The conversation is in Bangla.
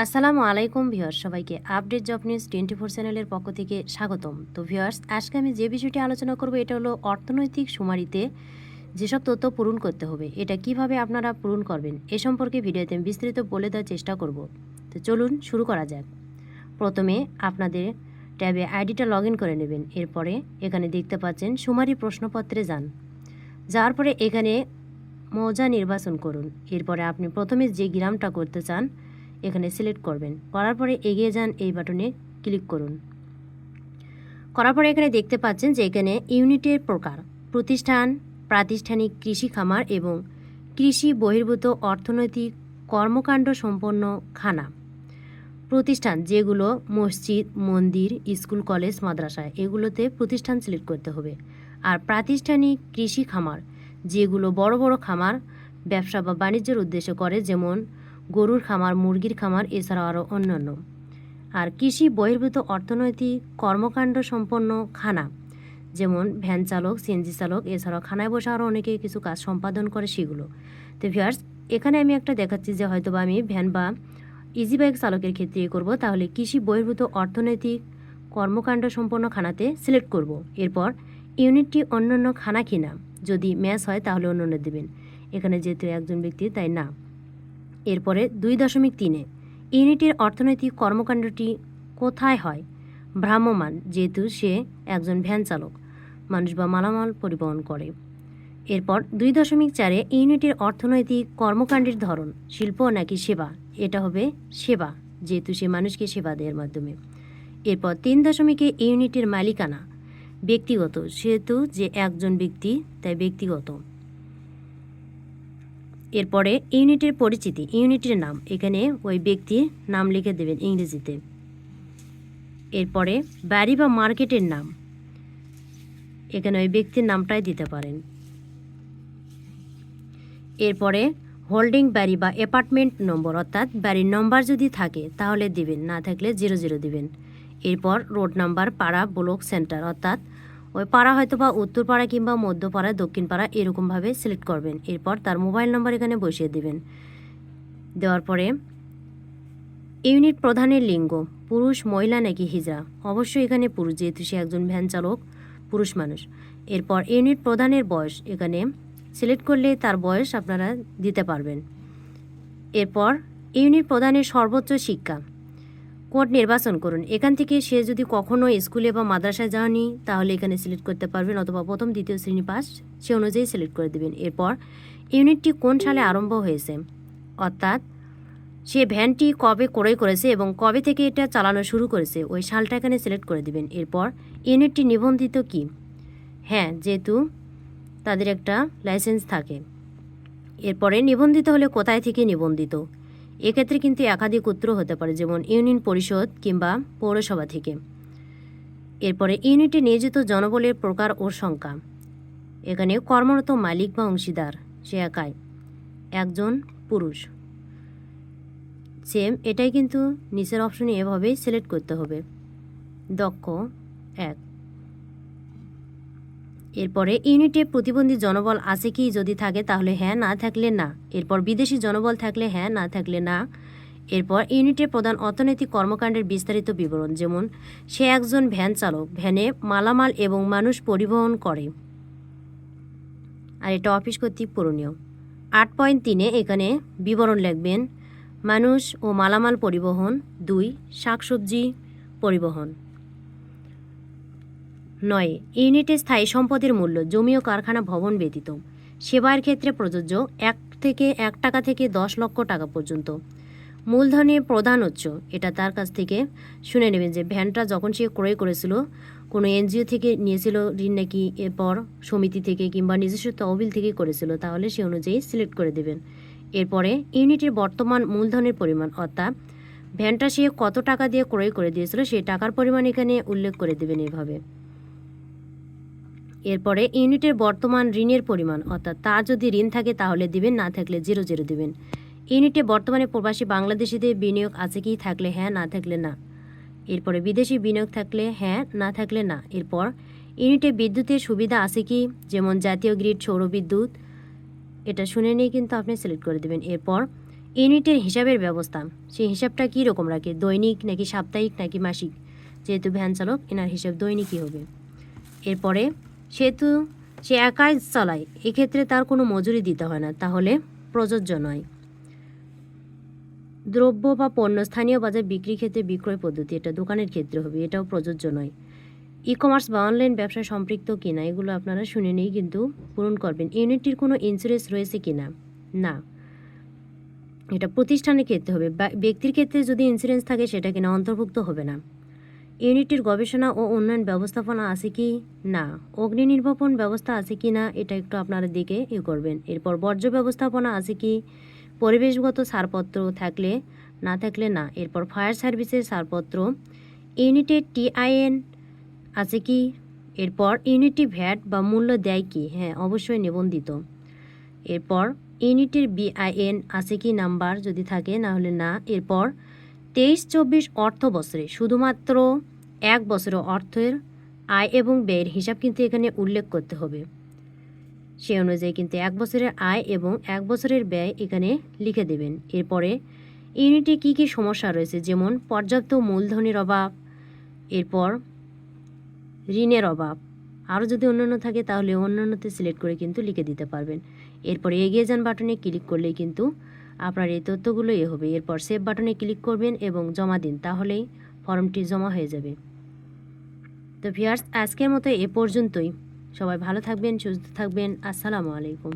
আসসালামু আলাইকুম ভিউয়ার্স, সবাইকে update job news twenty four চ্যানেলের পক্ষ থেকে স্বাগতম। তো ভিউয়ার্স, আজকে আমি যে বিষয়টি আলোচনা করব এটা হলো অর্থনৈতিক সুমারিতে যেসব তথ্য পূরণ করতে হবে, এটা কীভাবে আপনারা পূরণ করবেন এ সম্পর্কে ভিডিওতে আমি বিস্তারিত বলে দেওয়ার চেষ্টা করব। তো চলুন শুরু করা যাক। প্রথমে আপনাদের ট্যাবে আইডিটা লগ ইন করে নেবেন, এরপরে এখানে দেখতে পাচ্ছেন সুমারি প্রশ্নপত্রে যান। যাওয়ার পরে এখানে মৌজা নির্বাচন করুন, এরপরে আপনি প্রথমে যে গ্রামটা করতে চান এখানে সিলেক্ট করবেন। করার পরে এগিয়ে যান এই বাটনে ক্লিক করুন। করার পরে এখানে দেখতে পাচ্ছেন যে এখানে ইউনিটের প্রকার, প্রতিষ্ঠান, প্রাতিষ্ঠানিক কৃষি খামার এবং কৃষি বহির্ভূত অর্থনৈতিক কর্মকাণ্ড সম্পন্ন খানা, প্রতিষ্ঠান যেগুলো মসজিদ, মন্দির, স্কুল, কলেজ, মাদ্রাসা, এগুলোতে প্রতিষ্ঠান সিলেক্ট করতে হবে। আর প্রাতিষ্ঠানিক কৃষি খামার, যেগুলো বড় বড় খামার, ব্যবসা বা বাণিজ্যের উদ্দেশ্যে করে, যেমন গরুর খামার, মুরগির খামার, এছাড়াও আরও অন্যান্য। আর কৃষি বহির্ভূত অর্থনৈতিক কর্মকাণ্ড সম্পন্ন খানা, যেমন ভ্যান চালক, সিএনজি চালক, এছাড়াও খানায় বসে আরও অনেকে কিছু কাজ সম্পাদন করে সেগুলো। তো ভিয়ার্স এখানে আমি একটা দেখাচ্ছি যে হয়তো বা আমি ভ্যান বা ইজি বাইক চালকের ক্ষেত্রে এ করব। তাহলে কৃষি বহির্ভূত অর্থনৈতিক কর্মকাণ্ড সম্পন্ন খানাতে সিলেক্ট করব। এরপর ইউনিটটি অন্যান্য খানা কিনা, যদি ম্যাচ হয় তাহলে অন্যান্য দেবেন। এখানে যেহেতু একজন ব্যক্তি, তাই না? এরপরে দুই দশমিক তিনে। ইউনিটের অর্থনৈতিক কর্মকাণ্ডটি কোথায় হয়? ভ্রাম্যমান যেহেতু সে একজন ভ্যান চালক, মানুষ বা মালামাল পরিবহন করে। এরপর দুই দশমিক চারে ইউনিটের অর্থনৈতিক কর্মকাণ্ডের ধরন, শিল্প নাকি সেবা? এটা হবে সেবা, যেহেতু সে মানুষকে সেবা দেওয়ার মাধ্যমে। এরপর তিন দশমিকে ইউনিটের মালিকানা, ব্যক্তিগত, সেহেতু যে একজন ব্যক্তি, তাই ব্যক্তিগত। এরপরে ইউনিটের পরিচিতি, ইউনিটের নাম। এখানে ওই ব্যক্তির নাম লিখে দেবেন ইংরেজিতে। এরপরে বাড়ি বা মার্কেটের নাম। এখানে ওই ব্যক্তির নামটাই দিতে পারেন। এরপরে হোল্ডিং বাড়ি বা অ্যাপার্টমেন্ট নম্বর, অর্থাৎ বাড়ির নম্বর যদি থাকে, তাহলে দিবেন। না থাকলে জিরো জিরো দিবেন। এরপর রোড নাম্বার, পাড়া, ব্লক, সেন্টার, অর্থাৎ ওই পাড়া হয়তো বা উত্তর পাড়া কিংবা মধ্যপাড়া দক্ষিণ পাড়া এরকমভাবে সিলেক্ট করবেন। এরপর তার মোবাইল নাম্বার এখানে বসিয়ে দিবেন। দেওয়ার পরে, ইউনিট প্রধানের লিঙ্গ, পুরুষ, মহিলা নাকি হিজড়া? অবশ্যই এখানে পুরুষ, যেহেতু সে একজন ভ্যান চালক, পুরুষ মানুষ। এরপর ইউনিট প্রধানের বয়স, এখানে সিলেক্ট করলে তার বয়স আপনারা দিতে পারবেন। এরপর ইউনিট প্রধানের সর্বোচ্চ শিক্ষা। কোড নির্বাচন করুন। এখান থেকে সে যদি কখনো স্কুলে বা মাদ্রাসায় যাওনি তাহলে এখানে সিলেক্ট করতে পারবেন অথবা প্রথম, দ্বিতীয় শ্রেণি পাস সে অনুযায়ী সিলেক্ট করে দেবেন। এরপর ইউনিটটি কোন সালে আরম্ভ হয়েছে? অর্থাৎ সে ভ্যানটি কবে ক্রয় করেছে এবং কবে থেকে এটা চালানো শুরু করেছে, ওই সালটা এখানে সিলেক্ট করে দেবেন। এরপর ইউনিটটি নিবন্ধিত কি? হ্যাঁ যেহেতু তাদের একটা লাইসেন্স থাকে। এরপরে নিবন্ধিত হলে কোথায় থেকে নিবন্ধিত? এক্ষেত্রে কিন্তু একাধিক উত্তর হতে পারে, যেমন ইউনিয়ন পরিষদ কিংবা পৌরসভা থেকে। এরপরে, ইউনিটে নিয়োজিত জনবলের প্রকার ও সংখ্যা। এখানে কর্মরত মালিক বা অংশীদার, সে একাই। একজন পুরুষ। সেম, এটাই কিন্তু নিচের অপশনে এভাবেই সিলেক্ট করতে হবে। দক্ষ, এক। এরপরে ইউনিটে প্রতিবন্ধী জনবল আছে কি যদি থাকে তাহলে হ্যাঁ না থাকলে না। এরপর বিদেশি জনবল থাকলে হ্যাঁ না থাকলে না। এরপর ইউনিটের প্রধান অর্থনৈতিক কর্মকাণ্ডের বিস্তারিত বিবরণ, যেমন সে একজন ভ্যান চালক, ভ্যানে মালামাল এবং মানুষ পরিবহন করে। আর এটা অফিস কর্তৃক পূরণীয়। আট পয়েন্ট তিনে এখানে বিবরণ লিখবেন, মানুষ ও মালামাল পরিবহন। দুই, শাকসবজি পরিবহন। নয়, ইউনিটে স্থায়ী সম্পদের মূল্য, জমি ও কারখানা ভবন ব্যতীত। সেবার ক্ষেত্রে প্রযোজ্য এক থেকে এক টাকা থেকে দশ লক্ষ টাকা পর্যন্ত। মূলধনের প্রধান উৎস, এটা তার কাছ থেকে শুনে নেবেন যে ভ্যানটা যখন সে ক্রয় করেছিল, কোনো এনজিও থেকে নিয়েছিল ঋণ নাকি এরপর সমিতি থেকে কিংবা নিজস্ব তহবিল থেকে করেছিল, তাহলে সে অনুযায়ী সিলেক্ট করে দেবেন। এরপরে ইউনিটের বর্তমান মূলধনের পরিমাণ, অর্থাৎ ভ্যানটা সে কত টাকা দিয়ে ক্রয় করে দিয়েছিল, সেই টাকার পরিমাণ এখানে উল্লেখ করে দেবেন এভাবে। এরপরে ইউনিটের বর্তমান ঋণের পরিমাণ, অর্থাৎ তার যদি ঋণ থাকে তাহলে দিবেন, না থাকলে জিরো জিরো দিবেন। ইউনিটে বর্তমানে প্রবাসী বাংলাদেশিদের বিনিয়োগ আছে কি থাকলে হ্যাঁ না থাকলে না। এরপরে বিদেশি বিনিয়োগ থাকলে হ্যাঁ না থাকলে না। এরপর ইউনিটে বিদ্যুতের সুবিধা আছে কি? যেমন জাতীয় গ্রিড সৌর বিদ্যুৎ। এটা শুনে নিয়ে কিন্তু আপনি সিলেক্ট করে দেবেন। এরপর ইউনিটের হিসাবের ব্যবস্থা, সেই হিসাবটা কী রকম রাখে? দৈনিক নাকি সাপ্তাহিক নাকি মাসিক? যেহেতু ভ্যান চালক, এনার হিসাব দৈনিকই হবে। এরপরে সেহেতু সে একাই চালায়, এক্ষেত্রে তার কোনো মজুরি দিতে হয় না। তাহলে প্রযোজ্য নয়। দ্রব্য বা পণ্য, স্থানীয় বাজার, বিক্রি ক্ষেত্রে বিক্রয় পদ্ধতি, এটা দোকানের ক্ষেত্রে হবে, এটাও প্রযোজ্য নয়। ই কমার্স বা অনলাইন ব্যবসায় সম্পৃক্ত কিনা, এগুলো আপনারা শুনে নিয়েই কিন্তু পূরণ করবেন। ইউনিটটির কোনো ইন্স্যুরেন্স রয়েছে কিনা? না। এটা প্রতিষ্ঠানের ক্ষেত্রে হবে ব্যক্তির ক্ষেত্রে যদি ইন্স্যুরেন্স থাকে, সেটা কিনা অন্তর্ভুক্ত হবে না। ইউনিটটির গবেষণা ও উন্নয়ন ব্যবস্থাপনা আছে কি না? অগ্নি নির্বাপন ব্যবস্থা আছে কি না, এটা একটু আপনারা দিকে ই করবেন। এরপর বর্জ্য ব্যবস্থাপনা আছে কি? পরিবেশগত ছাড়পত্র থাকলে, না থাকলে না। এরপর ফায়ার সার্ভিসের ছাড়পত্র। ইউনিটের টিআইএন আছে কি? এরপর ইউনিটি ভ্যাট বা মূল্য দেয় কি? হ্যাঁ অবশ্যই নিবন্ধিত। এরপর ইউনিটের বিআইএন আছে কি নাম্বার যদি থাকে, না হলে না। এরপর তেইশ চব্বিশ অর্থ বছরে শুধুমাত্র এক বছরে অর্থের আয় এবং ব্যয়ের হিসাব কিন্তু এখানে উল্লেখ করতে হবে। সে অনুযায়ী কিন্তু এক বছরের আয় এবং এক বছরের ব্যয় এখানে লিখে দেবেন। এরপরে ইউনিটে কী কী সমস্যা রয়েছে? যেমন পর্যাপ্ত মূলধনের অভাব, এরপর ঋণের অভাব। আরও যদি অন্যান্য থাকে তাহলে অন্যান্যতে সিলেক্ট করে কিন্তু লিখে দিতে পারবেন। এরপরে এগিয়ে যান বাটনে ক্লিক করলেই কিন্তু আপনার এই তথ্যগুলো এ হবে। এরপর সেভ বাটনে ক্লিক করবেন এবং জমা দিন, তাহলেই ফর্মটি জমা হয়ে যাবে। তো ভিয়ার্স আজকের মতো এ পর্যন্তই। সবাই ভালো থাকবেন সুস্থ থাকবেন। আসসালামু আলাইকুম।